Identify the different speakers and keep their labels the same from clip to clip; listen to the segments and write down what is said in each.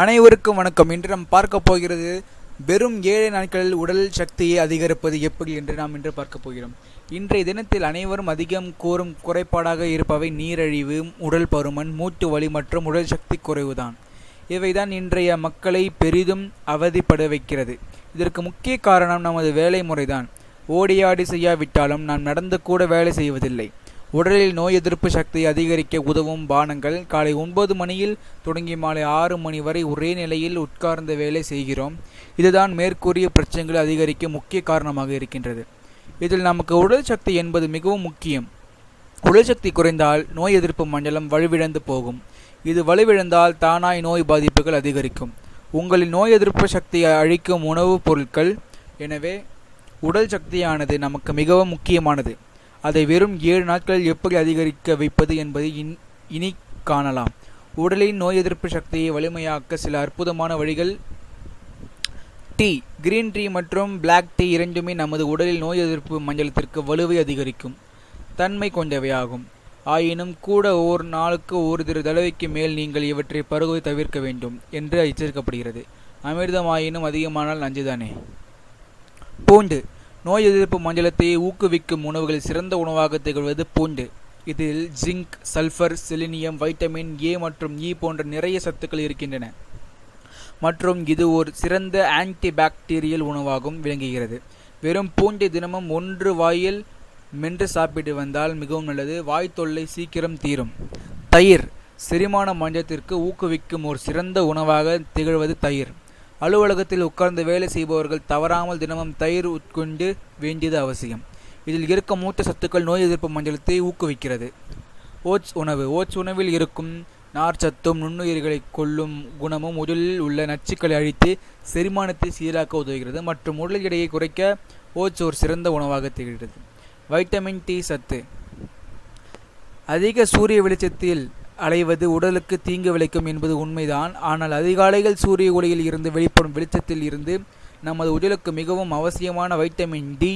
Speaker 1: அனைவருக்கும் வணக்கம். இன்று நாம் பார்க்க போகிறது வெறும் ஏழை நாட்களில் உடல் சக்தியை அதிகரிப்பது எப்படி என்று நாம் இன்று பார்க்க போகிறோம். இன்றைய தினத்தில் அனைவரும் அதிகம் கூறும் குறைபாடாக இருப்பவை நீரழிவு உடல் பருமன் மூட்டு வலி மற்றும் உடல் சக்தி குறைவுதான். இவைதான் இன்றைய மக்களை பெரிதும் அவதிப்பட வைக்கிறது. இதற்கு முக்கிய காரணம் நமது வேலை முறைதான் ஓடியாடி செய்யாவிட்டாலும் நாம் நடந்து கூட வேலை செய்வதில்லை. உடலில் நோய் எதிர்ப்பு சக்தியை அதிகரிக்க உதவும் பானங்கள். காலை ஒன்பது மணியில் தொடங்கி மாலை ஆறு மணி வரை ஒரே நிலையில் உட்கார்ந்த வேலை செய்கிறோம். இதுதான் மேற்கூறிய பிரச்சனைகளை அதிகரிக்க முக்கிய காரணமாக இருக்கின்றது. இதில் நமக்கு உடல் சக்தி என்பது மிகவும் முக்கியம். உடல் சக்தி குறைந்தால் நோய் எதிர்ப்பு மண்டலம் வலுவிழந்து போகும். இது வலுவிழந்தால் தானாய் நோய் பாதிப்புகள் அதிகரிக்கும். உங்களின் நோய் எதிர்ப்பு சக்தியை அழிக்கும் உணவுப் பொருட்கள். எனவே உடல் சக்தியானது நமக்கு மிகவும் முக்கியமானது. அதை வெறும் ஏழு நாட்களில் எப்படி அதிகரிக்க வைப்பது என்பதை இன் இனி காணலாம். உடலின் நோய் எதிர்ப்பு சக்தியை வலிமையாக்க சில அற்புதமான வழிகள். டீ கிரீன் டீ மற்றும் பிளாக் டீ இரண்டுமே நமது உடலில் நோய் எதிர்ப்பு மண்டலத்திற்கு வலுவை அதிகரிக்கும். தன்மை கொண்டவையாகும். ஆயினும் கூட ஓர் நாளுக்கு ஒரு திரு தடவைக்கு மேல் நீங்கள் இவற்றை பருகுவை தவிர்க்க வேண்டும் என்று எச்சரிக்கப்படுகிறது. அமிர்தம் ஆயினும் அதிகமானால் நஞ்சுதானே? பூண்டு நோய் எதிர்ப்பு மண்டலத்தை ஊக்குவிக்கும் உணவுகளில் சிறந்த உணவாக திகழ்வது பூண்டு. இதில் zinc sulphur selenium vitamin A மற்றும் இ போன்ற நிறைய சத்துக்கள் இருக்கின்றன. மற்றும் இது ஒரு சிறந்த ஆன்டி பாக்டீரியல் உணவாகவும் விளங்குகிறது. வெறும் பூண்டு தினமும் ஒன்று வாயில் மென்று சாப்பிட்டு வந்தால் மிகவும் நல்லது. வாய் தொல்லை சீக்கிரம் தீரும். தயிர் செரிமான மஞ்சத்திற்கு ஊக்குவிக்கும் ஒரு சிறந்த உணவாக திகழ்வது தயிர். அலுவலகத்தில் உட்கார்ந்து வேலை செய்பவர்கள் தவறாமல் தினமும் தயிர் உட்கொண்டு வேண்டியது அவசியம். இதில் இருக்கும் மூத்த சத்துக்கள் நோய் எதிர்ப்பு மண்டலத்தை ஊக்குவிக்கிறது. ஓட்ஸ் உணவு. ஓட்ஸ் உணவில் இருக்கும் நார்ச்சத்தும் நுண்ணுயிர்களை கொல்லும் குணமும் உடலில் உள்ள நச்சுக்களை அழித்து செரிமானத்தை சீராக்க உதவுகிறது. மற்றும் உடல் எடையை குறைக்க ஓட்ஸ் ஒரு சிறந்த உணவாக திகழ்கிறது. வைட்டமின் டி சத்து. அதிக சூரிய வெளிச்சத்தில் அலைவது உடலுக்கு தீங்கு விளைக்கும் என்பது உண்மைதான். ஆனால் அதிகாலைகள் சூரிய ஒளியில் இருந்து வெளிப்படும் வெளிச்சத்தில் இருந்து நமது உடலுக்கு மிகவும் அவசியமான வைட்டமின் டி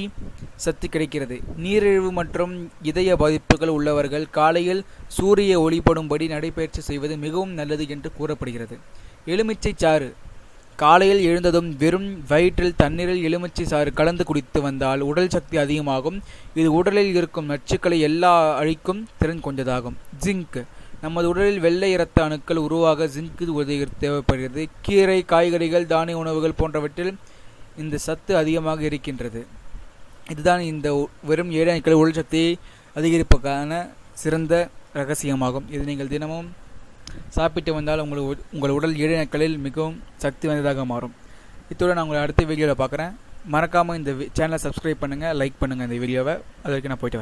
Speaker 1: சத்து கிடைக்கிறது. நீரிழிவு மற்றும் இதய பாதிப்புகள் உள்ளவர்கள் காலையில் சூரிய ஒளிபடும்படி நடைபயிற்சி செய்வது மிகவும் நல்லது என்று கூறப்படுகிறது. எலுமிச்சை சாறு. காலையில் எழுந்ததும் வெறும் வயிற்றில் தண்ணீரில் எலுமிச்சை சாறு கலந்து குடித்து வந்தால் உடல் சக்தி அதிகமாகும். இது உடலில் இருக்கும் நச்சுக்களை எல்லா அழிக்கும் திறன் கொண்டதாகும் ஜிங்க் நமது உடலில் வெள்ளை இரத்த அணுக்கள் உருவாக ஜிங்கு உதவி தேவைப்படுகிறது. கீரை காய்கறிகள் தானிய உணவுகள் போன்றவற்றில் இந்த சத்து அதிகமாக இருக்கின்றது. இதுதான் இந்த வெறும் ஏழை அணுக்கள் உடல் சக்தியை அதிகரிப்பதற்கான சிறந்த ரகசியமாகும். இது நீங்கள் தினமும் சாப்பிட்டு வந்தால் உங்கள் உங்கள் உடல் ஏழை நாட்களில் மிகவும் சக்தி வாய்ந்ததாக மாறும். இத்துடன் நான் உங்களை அடுத்த வீடியோவில் பார்க்குறேன். மறக்காமல் இந்த சேனலை சப்ஸ்கிரைப் பண்ணுங்கள் லைக் பண்ணுங்கள் இந்த வீடியோவை. அது வரைக்கும் நான் போயிட்டு வரேன்.